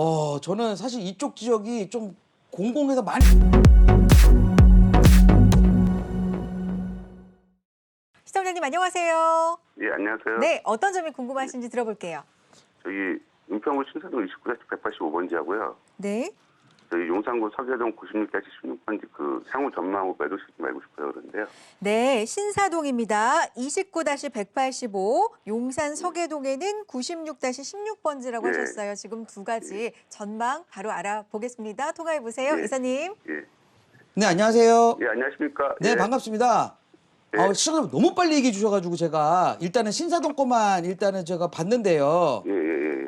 어, 저는 사실 이쪽 지역이 좀 공공해서 많이 시청자님 안녕하세요. 예, 안녕하세요. 네, 어떤 점이 궁금하신지 들어볼게요. 저기 은평구 신사동 29-185번지하고요. 네. 저희 용산구 서계동 96-16번지 그 향후 전망하고 매도 시 좀 알고 싶어요 그런데요. 네, 신사동입니다. 29-185, 용산 서계동에는 96-16번지라고 네. 하셨어요. 지금 두 가지 전망 바로 알아보겠습니다. 통화해 보세요, 네. 이사님. 예. 네, 안녕하세요. 예, 안녕하십니까? 네, 예. 반갑습니다. 네. 어, 시간을 너무 빨리 얘기해 주셔가지고 제가 일단은 신사동 거만 일단은 제가 봤는데요. 예, 예,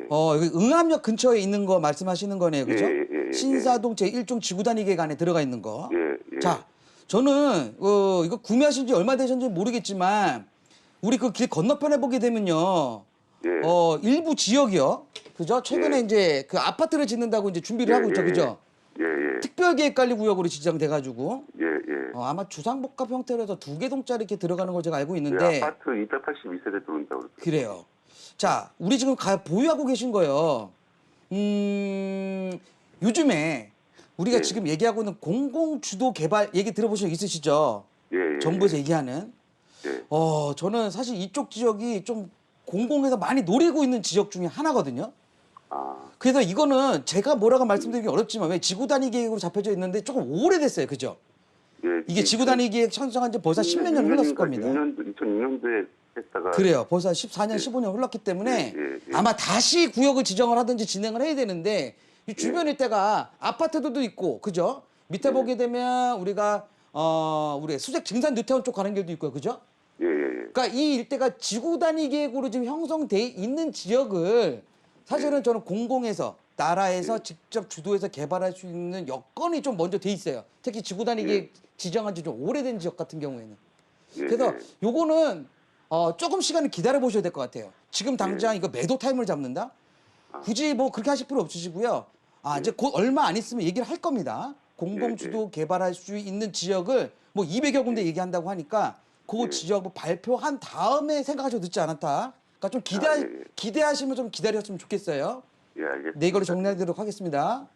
예. 어, 여기 응암역 근처에 있는 거 말씀하시는 거네요. 그죠? 예, 예, 예, 신사동 제1종 지구단위계획 안에 들어가 있는 거. 예, 예. 자, 저는 어, 이거 구매하신 지 얼마 되셨는지 모르겠지만 우리 그 길 건너편에 보게 되면요. 예. 어, 일부 지역이요. 그죠? 최근에 예. 이제 그 아파트를 짓는다고 이제 준비를 예, 하고 있죠. 예, 그죠? 예, 예. 특별계획관리구역으로 지정돼 가지고 예, 예. 어, 아마 주상복합 형태로 해서 두 개 동짜리 이렇게 들어가는 걸 제가 알고 예, 있는데 아파트 282세대 들어온다고 그랬어요. 그래요. 자, 우리 지금 가, 보유하고 계신 거요. 음, 요즘에 우리가 예. 지금 얘기하고 있는 공공 주도 개발 얘기 들어보신 적 있으시죠? 예, 예. 정부에서 얘기하는. 예. 어, 저는 사실 이쪽 지역이 좀 공공에서 많이 노리고 있는 지역 중에 하나거든요. 아, 그래서 이거는 제가 뭐라고 말씀드리기 어렵지만 왜 지구 단위 계획으로 잡혀져 있는데 조금 오래됐어요. 그죠? 예. 이게 지구 단위 계획 선정한 지 벌써 10몇 년 흘렀을 겁니다. 6년도, 2006년도에 했다가 그래요. 벌써 14년, 예. 15년 흘렀기 때문에 예, 예, 예. 아마 다시 구역을 지정을 하든지 진행을 해야 되는데 이 주변 일대가 아파트들도 있고 그죠? 밑에 예. 보게 되면 우리가 어 우리 수색 증산 뉴타운 쪽 가는 길도 있고요. 그죠? 예, 예, 예. 그러니까 이 일대가 지구 단위 계획으로 지금 형성돼 있는 지역을 사실은 저는 공공에서 나라에서 직접 주도해서 개발할 수 있는 여건이 좀 먼저 돼 있어요. 특히 지구 단위 계획 지정한 지 좀 오래된 지역 같은 경우에는. 예, 그래서 예. 요거는 어, 조금 시간을 기다려 보셔야 될 것 같아요. 지금 당장 이거 매도 타임을 잡는다? 굳이 뭐 그렇게 하실 필요 없으시고요. 아, 이제 곧 얼마 안 있으면 얘기를 할 겁니다. 공공주도 개발할 수 있는 지역을 뭐 200여 군데 얘기한다고 하니까 그 지역 뭐 발표한 다음에 생각하셔도 늦지 않았다. 그러니까 좀 기대, 아, 예, 예. 기대하시면 좀 기다렸으면 좋겠어요. 예, 알겠습니다. 네, 이걸로 정리하도록 하겠습니다.